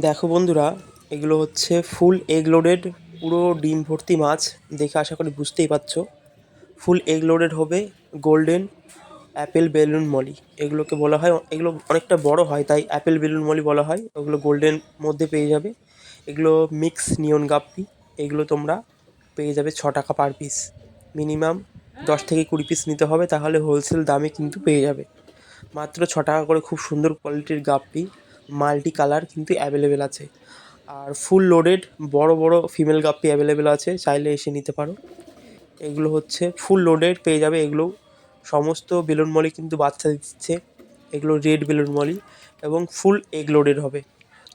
দেখো বন্ধুরা, এগুলো হচ্ছে ফুল এগ লোডেড, পুরো ডিম ভর্তি মাছ, দেখে আশা করি বুঝতেই পারছ। ফুল এগ লোডেড হবে গোল্ডেন অ্যাপেল বেলুন মলি। এগুলোকে বলা হয়, এগুলো অনেকটা বড় হয়, তাই অ্যাপেল বেলুন মলি বলা হয়। ওগুলো গোল্ডেন মধ্যে পেয়ে যাবে। এগুলো মিক্স নিয়ন গাপ্পি, এগুলো তোমরা পেয়ে যাবে ছ টাকা পার পিস। মিনিমাম দশ থেকে কুড়ি পিস নিতে হবে, তাহলে হোলসেল দামে কিন্তু পেয়ে যাবে। মাত্র ছ টাকা করে খুব সুন্দর কোয়ালিটির গাপ্পি। মাল্টি কালার কিন্তু অ্যাভেলেবেল আছে। আর ফুল লোডেড বড় বড় ফিমেল গাপ্পি অ্যাভেলেবেল আছে, চাইলে এসে নিতে পারো। এগুলো হচ্ছে ফুল লোডেড, পেয়ে যাবে এগুলো। সমস্ত বেলুন মলি কিন্তু বাচ্চা দিচ্ছে, এগুলো রেড বেলুন মলি এবং ফুল এগ লোডেড হবে।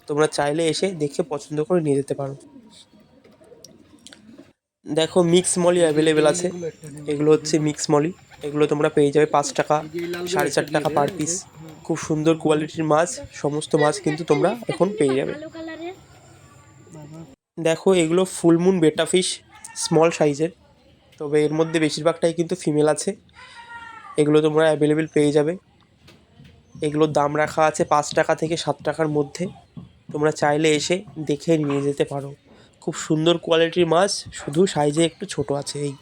তোমরা চাইলে এসে দেখে পছন্দ করে নিয়ে যেতে পারো। দেখো মিক্স মলি অ্যাভেলেবেল আছে। এগুলো হচ্ছে মিক্স মলি। এগুলো তোমরা পেয়ে যাবে পাঁচ টাকা, সাড়ে চার টাকা পার পিস খুব সুন্দর কোয়ালিটির মাছ, সমস্ত মাছ কিন্তু তোমরা এখন পেয়ে যাবে। দেখো, এগুলো ফুলমুন বেটা ফিশ স্মল সাইজের তবে এর মধ্যে বেশিরভাগটাই কিন্তু ফিমেল আছে। এগুলো তোমরা অ্যাভেলেবেল পেয়ে যাবে। এগুলোর দাম রাখা আছে পাঁচ টাকা থেকে সাত টাকার মধ্যে। তোমরা চাইলে এসে দেখে নিয়ে যেতে পারো। খুব সুন্দর কোয়ালিটির মাছ, শুধু সাইজে একটু ছোট আছে এই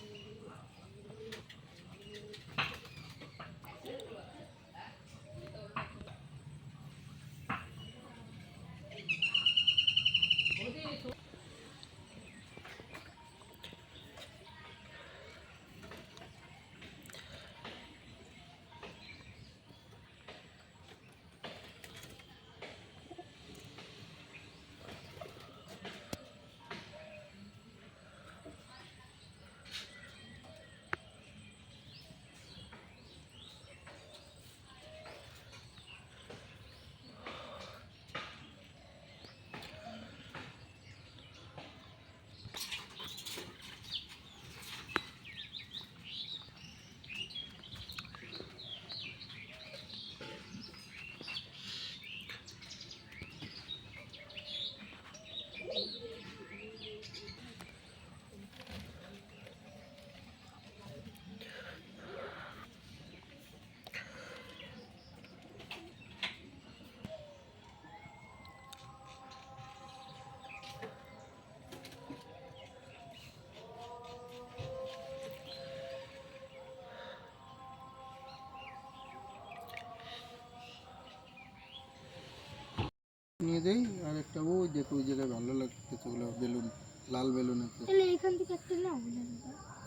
নিয়ে দেই আর একটা ওই দেখো ওই জায়গায় ভালো লাগতেছে ওগুলো বেলুন লাল বেলুন আছে। তাহলে এখান থেকে একটা নাও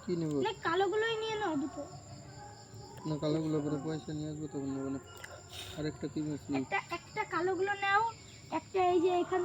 কি নেব? না কালোগুলোই নিয়ে নাও দুটো। না কালোগুলো পরে পয়সা নিয়ে আসব তখন নেব না। আরেকটা কি মাছ একটা একটা কালোগুলো নাও একটা এই যে এখান